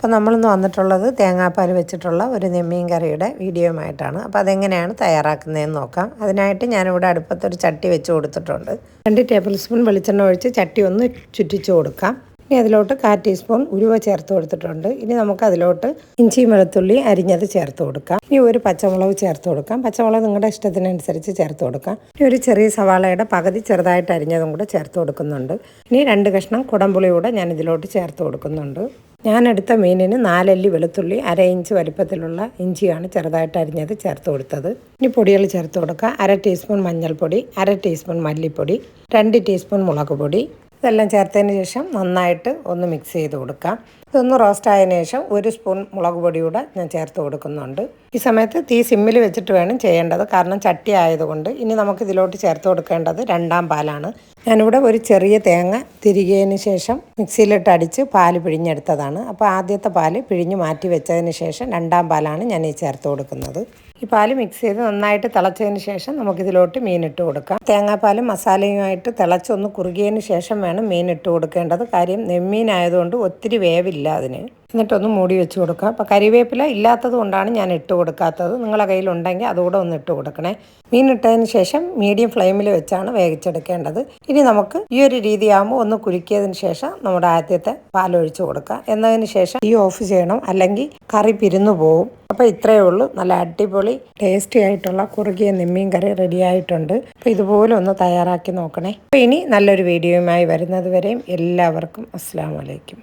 അപ്പോൾ നമ്മളിന്ന് വന്നിട്ടുള്ളത് തേങ്ങാപ്പാൽ വെച്ചിട്ടുള്ള ഒരു നെമ്മീൻ കറിയുടെ വീഡിയോയുമായിട്ടാണ്. അപ്പോൾ അതെങ്ങനെയാണ് തയ്യാറാക്കുന്നതെന്ന് നോക്കാം. അതിനായിട്ട് ഞാനിവിടെ അടുപ്പത്തൊരു ചട്ടി വെച്ച് കൊടുത്തിട്ടുണ്ട്. രണ്ട് ടേബിൾ സ്പൂൺ വെളിച്ചെണ്ണ ഒഴിച്ച് ചട്ടി ഒന്ന് ചുറ്റിച്ച് കൊടുക്കാം. ഇനി അതിലോട്ട് കാ ടീസ്പൂൺ ഉരുവ ചേർത്ത് കൊടുത്തിട്ടുണ്ട്. ഇനി നമുക്ക് അതിലോട്ട് ഇഞ്ചി വെളുത്തുള്ളി അരിഞ്ഞത് ചേർത്ത് കൊടുക്കാം. ഇനി ഒരു പച്ചമുളക് ചേർത്ത് കൊടുക്കാം. പച്ചമുളക് നിങ്ങളുടെ ഇഷ്ടത്തിനനുസരിച്ച് ചേർത്ത് കൊടുക്കാം. ഇനി ഒരു ചെറിയ സവാളയുടെ പകുതി ചെറുതായിട്ട് അരിഞ്ഞതും കൂടെ ചേർത്ത് കൊടുക്കുന്നുണ്ട്. ഇനി രണ്ട് കഷ്ണം കുടംപുളി കൂടെ ഞാൻ ഇതിലോട്ട് ചേർത്ത് കൊടുക്കുന്നുണ്ട്. ഞാൻ എടുത്ത മീനിന് നാലല്ലി വെളുത്തുള്ളി അര ഇഞ്ച് വലിപ്പത്തിലുള്ള ഇഞ്ചിയാണ് ചെറുതായിട്ട് അരിഞ്ഞത് ചേർത്ത് കൊടുത്തത്. ഇനി പൊടികൾ ചേർത്ത് കൊടുക്കുക. അര ടീസ്പൂൺ മഞ്ഞൾപ്പൊടി അര ടീസ്പൂൺ മല്ലിപ്പൊടി രണ്ട് ടീസ്പൂൺ മുളക് പൊടി. ഇതെല്ലാം ചേർത്തതിന് ശേഷം നന്നായിട്ട് ഒന്ന് മിക്സ് ചെയ്ത് കൊടുക്കാം ഇതൊന്ന് റോസ്റ്റ് ആയതിനു ശേഷം ഒരു സ്പൂൺ മുളക് പൊടി കൂടെ ഞാൻ ചേർത്ത് കൊടുക്കുന്നുണ്ട്. ഈ സമയത്ത് തീ സിമ്മിൽ വെച്ചിട്ട് വേണം ചെയ്യേണ്ടത്. കാരണം ചട്ടി ആയതുകൊണ്ട് ഇനി നമുക്ക് ഇതിലോട്ട് ചേർത്ത് കൊടുക്കേണ്ടത് രണ്ടാം പാലാണ്. ഞാനിവിടെ ഒരു ചെറിയ തേങ്ങ തിരികെയതിന് ശേഷം മിക്സിയിലിട്ട് അടിച്ച് പാൽ പിഴിഞ്ഞെടുത്തതാണ്. അപ്പോൾ ആദ്യത്തെ പാൽ പിഴിഞ്ഞ് മാറ്റി വെച്ചതിന് ശേഷം രണ്ടാം പാലാണ് ഞാൻ ഈ ചേർത്ത് കൊടുക്കുന്നത്. ഈ പാൽ മിക്സ് ചെയ്ത് നന്നായിട്ട് തിളച്ചതിന് ശേഷം നമുക്കിതിലോട്ട് മീനിട്ട് കൊടുക്കാം. തേങ്ങാപ്പാലും മസാലയുമായിട്ട് തിളച്ചൊന്ന് കുറുകിയതിന് ശേഷം വേണം മീനിട്ട് കൊടുക്കേണ്ടത്. കാര്യം നെമ്മീനായതുകൊണ്ട് ഒത്തിരി വേവില്ല. അതിന്. എന്നിട്ടൊന്ന് മൂടി വെച്ച് കൊടുക്കുക. അപ്പോൾ കരിവേപ്പില ഇല്ലാത്തത് കൊണ്ടാണ് ഞാൻ ഇട്ട് കൊടുക്കാത്തത്. നിങ്ങളുടെ കയ്യിലുണ്ടെങ്കിൽ അതുകൂടെ ഒന്ന് ഇട്ട് കൊടുക്കണേ. മീൻ ഇട്ടതിന് ശേഷം മീഡിയം ഫ്ലെയിമിൽ വെച്ചാണ് വേവിച്ചെടുക്കേണ്ടത്. ഇനി നമുക്ക് ഈ ഒരു രീതിയാകുമ്പോൾ ഒന്ന് കുരുക്കിയതിന് ശേഷം നമ്മുടെ ആദ്യത്തെ പാലൊഴിച്ച് കൊടുക്കുക. എന്നതിന് ശേഷം ഈ ഓഫ് ചെയ്യണം. അല്ലെങ്കിൽ കറി പിരിന്നു പോവും. അപ്പോൾ ഇത്രയേ ഉള്ളൂ. നല്ല അടിപൊളി ടേസ്റ്റി ആയിട്ടുള്ള കുറുകിയ നിമ്മീൻ കറി റെഡി ആയിട്ടുണ്ട്. അപ്പോൾ ഇതുപോലെ ഒന്ന് തയ്യാറാക്കി നോക്കണേ. അപ്പോൾ ഇനി നല്ലൊരു വീഡിയോയുമായി വരുന്നത് വരെയും എല്ലാവർക്കും അസ്സാം വലൈക്കും